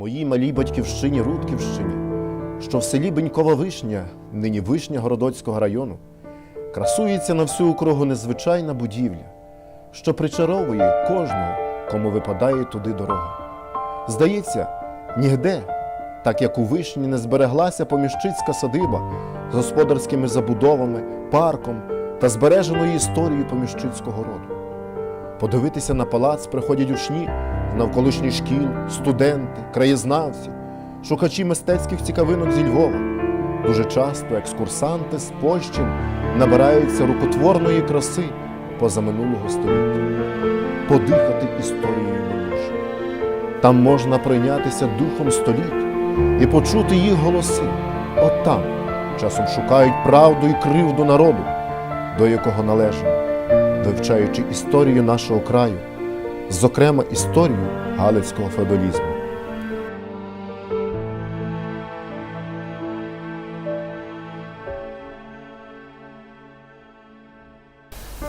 моїй малій батьківщині Рудківщині, що в селі Бенькова Вишня, нині Вишня Городоцького району, красується на всю округу незвичайна будівля, що причаровує кожного, кому випадає туди дорога. Здається, нігде, так як у вишні, не збереглася поміщицька садиба з господарськими забудовами, парком та збереженою історією поміщицького роду. Подивитися на палац приходять учні навколишніх шкіл, студенти, краєзнавці, шукачі мистецьких цікавинок зі Львова. Дуже часто екскурсанти з Польщі набираються рукотворної краси позаминулого століття, подихати історією минувшого. Там можна прийнятися духом століть і почути їх голоси. От там часом шукають правду і кривду народу, до якого належимо, вивчаючи історію нашого краю, зокрема історію галицького феодалізму.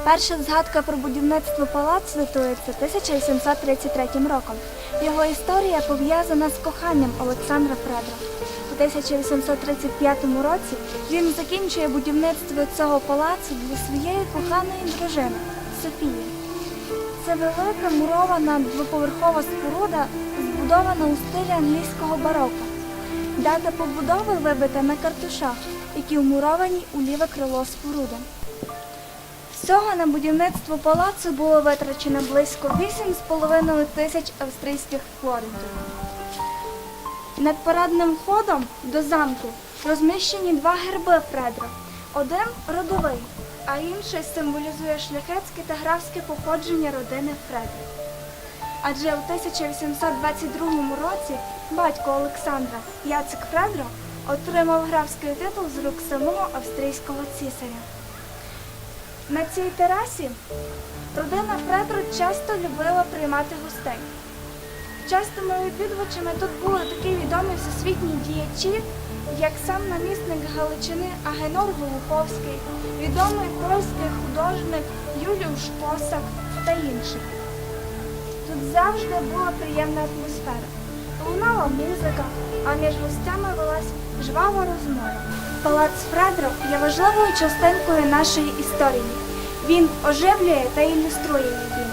Перша згадка про будівництво палацу датується 1833 роком. Його історія пов'язана з коханням Олександра Фредра. У 1835 році він закінчує будівництво цього палацу для своєї коханої дружини Софії. Це велика мурована двоповерхова споруда, збудована у стилі англійського бароко. Дата побудови вибита на картушах, які вмуровані у ліве крило споруди. Всього на будівництво палацу було витрачено близько 8,5 тисяч австрійських флорентів. Над парадним входом до замку розміщені два герби Фредра. Один родовий, а інший символізує шляхетське та графське походження родини Фредра. Адже у 1822 році батько Олександра Яцик Фредро отримав графський титул з рук самого австрійського цісаря. На цій терасі родина Фредро часто любила приймати гостей. Частими відвідувачами тут були такі відомі всесвітні діячі, як сам намісник Галичини Агенор Голуховський, відомий польський художник Юліуш Косак та інші. Тут завжди була приємна атмосфера. Лунала музика, а між гостями велась жвава розмова. Палац Фредро є важливою частинкою нашої історії. Він оживлює та ілюструє її,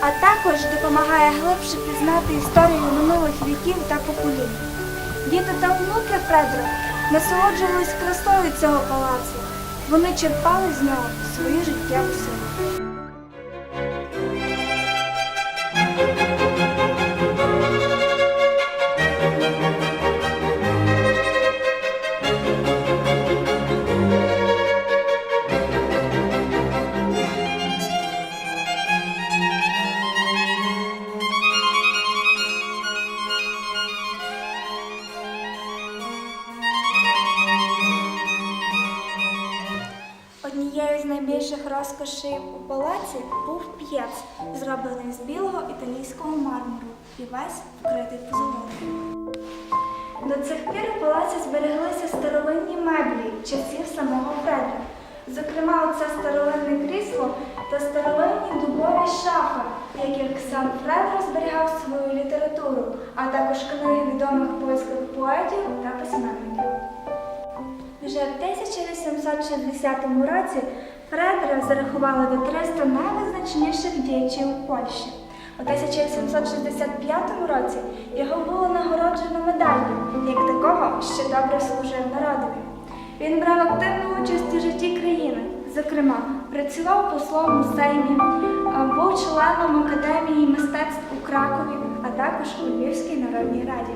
а також допомагає глибше пізнати історію минулих віків та поколінь. Діти та внуки Фредро насолоджувались красою цього палацу. Вони черпали з нього своє життя силу. Мармуру і весь вкритий позолотою. До цих пір у палаці збереглися старовинні меблі часів самого Фредера. Зокрема, оце старовинне крісло та старовинні дубові шафи, яких сам Фредро зберігав свою літературу, а також книги відомих польських поетів та письменників. Вже в 1860 році Фредера зарахували до 300 найвизначніших діячів у Польщі. У 1765 році його було нагороджено медаллю, як такого, що добре служив народові. Він брав активну участь у житті країни. Зокрема, працював послом у Сеймі, був членом Академії мистецтв у Кракові, а також у Львівській народній раді.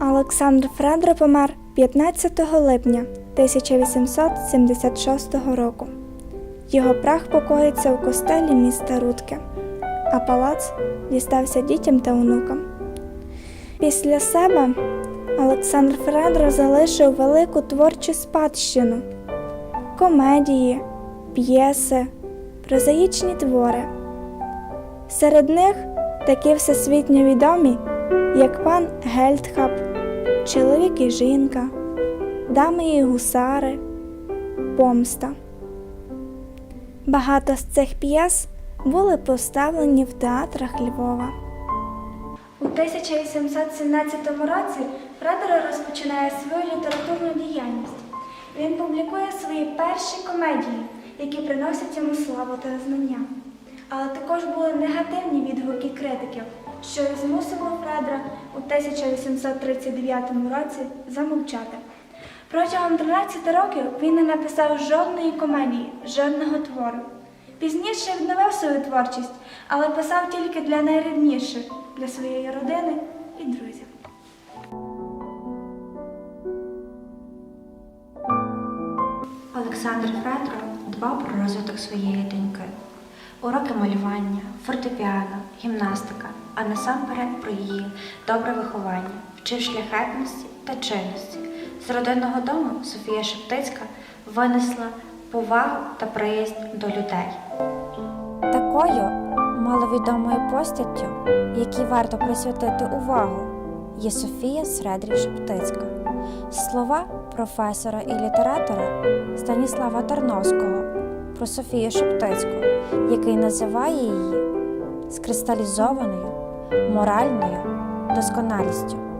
Олександр Фредро помер 15 липня 1876 року. Його прах покоїться у костелі міста Рудке, а палац дістався дітям та онукам. Після себе Олександр Фредро залишив велику творчу спадщину, комедії, п'єси, прозаїчні твори. Серед них такі всесвітньо відомі, як пан Гельдхаб, Чоловік і жінка, Дами і гусари, Помста. Багато з цих п'єс були поставлені в театрах Львова. У 1817 році Фредеро розпочинає свою літературну діяльність. Він публікує свої перші комедії, які приносять йому славу та знання. Але також були негативні відгуки критиків, що змусило Фредера у 1839 році замовчати. Протягом 13 років він не написав жодної комедії, жодного твору. Пізніше відновив свою творчість, але писав тільки для найрідніших, для своєї родини і друзів. Олександр Федро дбав про розвиток своєї доньки. Уроки малювання, фортепіано, гімнастика, а насамперед про її добре виховання, вчив шляхетності та чинності. З родинного дому Софія Шептицька винесла повагу та приязнь до людей. Такою маловідомою постаттю, якій варто присвятити увагу, є Софія Средрів Шептицька. Слова професора і літератора Станіслава Тарновського про Софію Шептицьку, який називає її скристалізованою моральною досконалістю.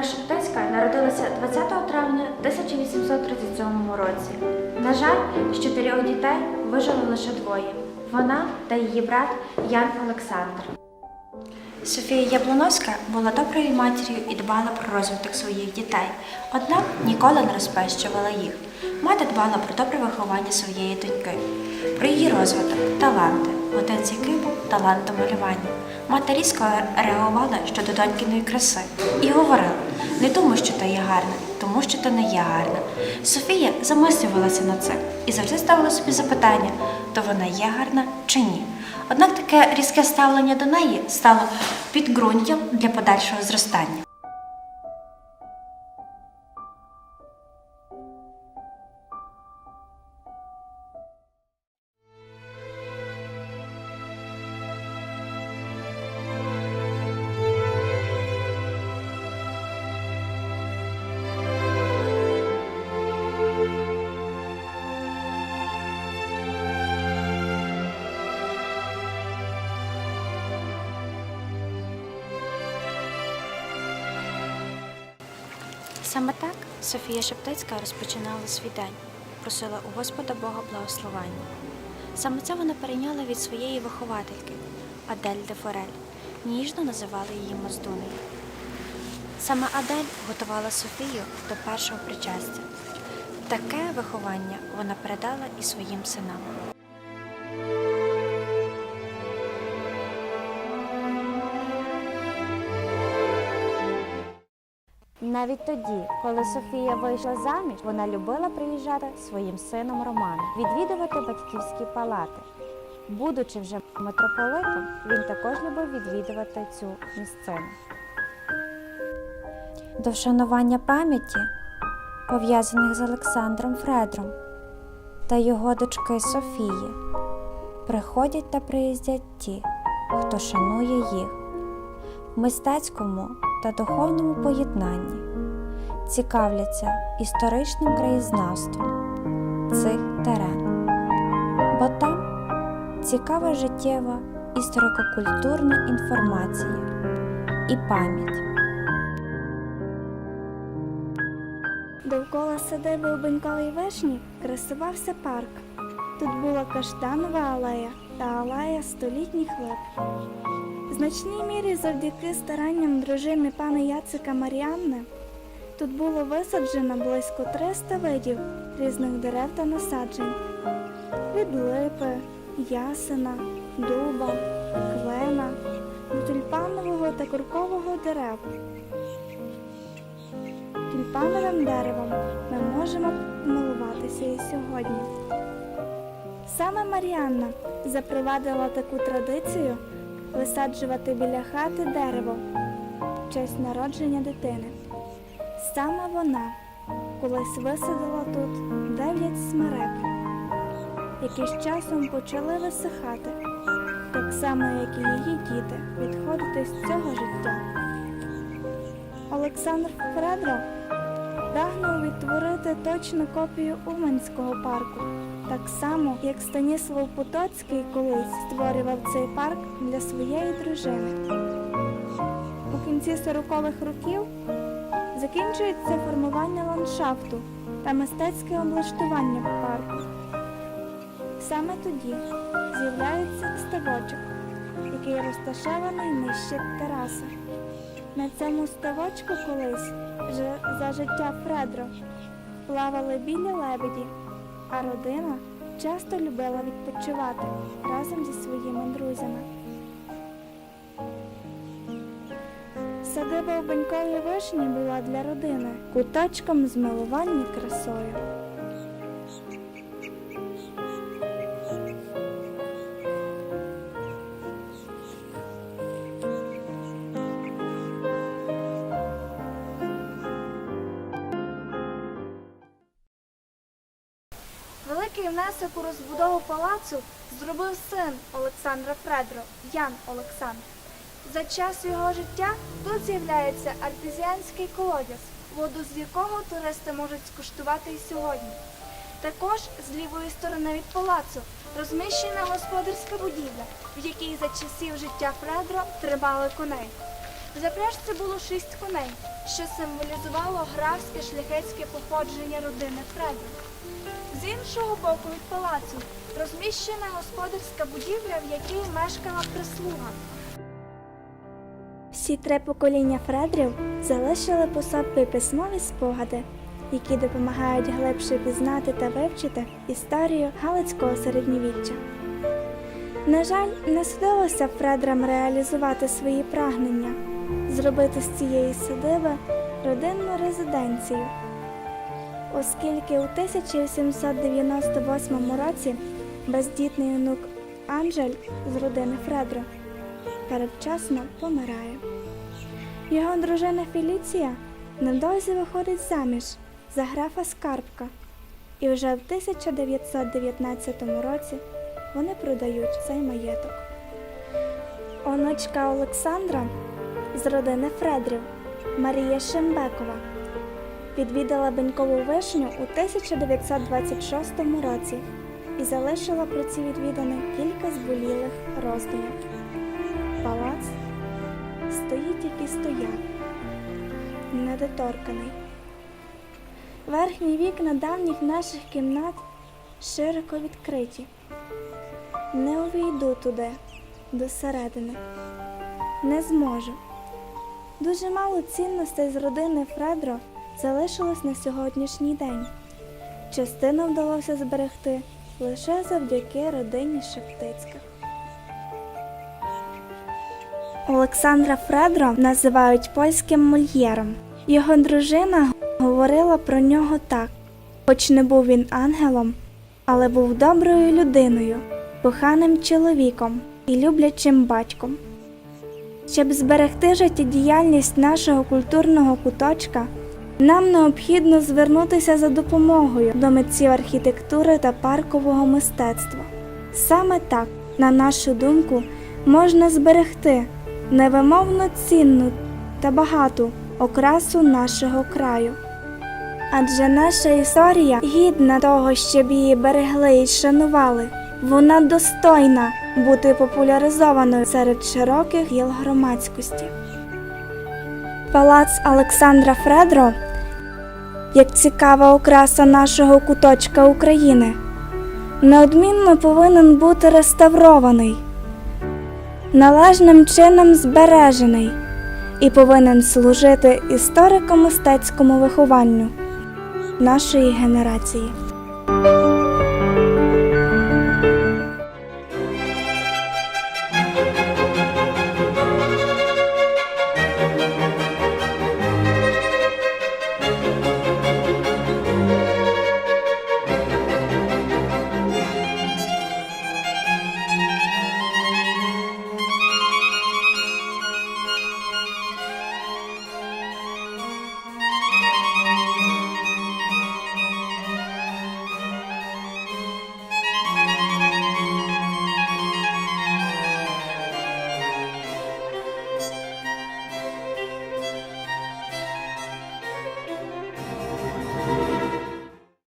Фредра Шептицька народилася 20 травня 1837 році. На жаль, з чотирьох дітей вижило лише двоє вона та її брат Ян Олександр. Софія Яблоновська була доброю матір'ю і дбала про розвиток своїх дітей, однак ніколи не розпещувала їх. Мати дбала про добре виховання своєї доньки, про її розвиток, таланти, один з яких був талант до малювання. Мати різко реагувала щодо донькиної краси і говорила: не тому, що ти є гарна, тому що ти не є гарна. Софія замислювалася на це і завжди ставила собі запитання, то вона є гарна чи ні. Однак таке різке ставлення до неї стало підґрунтям для подальшого зростання. Саме так Софія Шептицька розпочинала свій день, просила у Господа Бога благословення. Саме це вона перейняла від своєї виховательки Адель де Форель, ніжно називали її Моздунею. Саме Адель готувала Софію до першого причастя. Таке виховання вона передала і своїм синам. Навіть тоді, коли Софія вийшла заміж, вона любила приїжджати своїм сином Романом, відвідувати батьківські палати. Будучи вже митрополитом, він також любив відвідувати цю місцину. До вшанування пам'яті, пов'язаних з Олександром Фредром та його дочки Софії, приходять та приїздять ті, хто шанує їх в мистецькому та духовному поєднанні, цікавляться історичним краєзнавством цих терен, бо там цікава життєва історико-культурна інформація і пам'ять. Довкола садиби у Беньковій вишні красувався парк. Тут була каштанова алея та алея столітніх лип. В значній мірі завдяки старанням дружини пана Яцика Маріанни тут було висаджено близько 300 видів різних дерев та насаджень. Від липи, ясена, дуба, клена, до тюльпанового та куркового дерев. Тюльпановим деревом ми можемо милуватися і сьогодні. Саме Маріанна запровадила таку традицію висаджувати біля хати дерево в честь народження дитини. Саме вона колись висадила тут дев'ять смерек, які з часом почали висихати, так само, як і її діти, відходити з цього життя. Олександр Фредро прагнув відтворити точну копію Уманського парку, так само, як Станіслав Потоцький колись створював цей парк для своєї дружини. У кінці 40-х років закінчується формування ландшафту та мистецьке облаштування парку. Саме тоді з'являється ставочок, який розташований нижче тераси. На цьому ставочку колись за життя Фредро плавали білі лебеді, а родина часто любила відпочивати разом зі своїми друзями. Садиба у Баньковій вишні була для родини куточком змилування красою. Великий внесок у розбудову палацу зробив син Олександра Фредро Ян Олександр. За час його життя тут з'являється артезіанський колодязь, воду з якого туристи можуть скуштувати і сьогодні. Також з лівої сторони від палацу розміщена господарська будівля, в якій за часів життя Фредро тримали коней. В запряжці було шість коней, що символізувало графське шляхетське походження родини Фредро. З іншого боку від палацу розміщена господарська будівля, в якій мешкала прислуга. Всі три покоління Фредрів залишили по собі письмові спогади, які допомагають глибше пізнати та вивчити історію Галицького середньовіччя. На жаль, не судилося Фредрам реалізувати свої прагнення, зробити з цієї садиби родинну резиденцію оскільки у 1798 році бездітний онук Анжель з родини Фредро передчасно помирає. Його дружина Феліція невдовзі виходить заміж за графа Скарбка, і вже в 1919 році вони продають цей маєток. Онучка Олександра з родини Фредрів Марія Шембекова відвідала Бенькову вишню у 1926 році і залишила про ці відвідини кілька зболілих роздумів. Стоїть, як і стояв, недоторканий. Верхні вікна давніх наших кімнат широко відкриті. Не увійду туди, до середини. Не зможу. Дуже мало цінностей з родини Фредро залишилось на сьогоднішній день. Частину вдалося зберегти лише завдяки родині Шептицьких. Олександра Фредро називають польським мольєром. Його дружина говорила про нього так: хоч не був він ангелом, але був доброю людиною, коханим чоловіком і люблячим батьком. Щоб зберегти життєдіяльність нашого культурного куточка, нам необхідно звернутися за допомогою до митців архітектури та паркового мистецтва. Саме так, на нашу думку, можна зберегти невимовно цінну та багату окрасу нашого краю. Адже наша історія гідна того, щоб її берегли і шанували. Вона достойна бути популяризованою серед широких гіл громадськості. Палац Олександра Фредро як цікава окраса нашого куточка України, неодмінно повинен бути реставрований, належним чином збережений і повинен служити історико-мистецькому вихованню нашої генерації.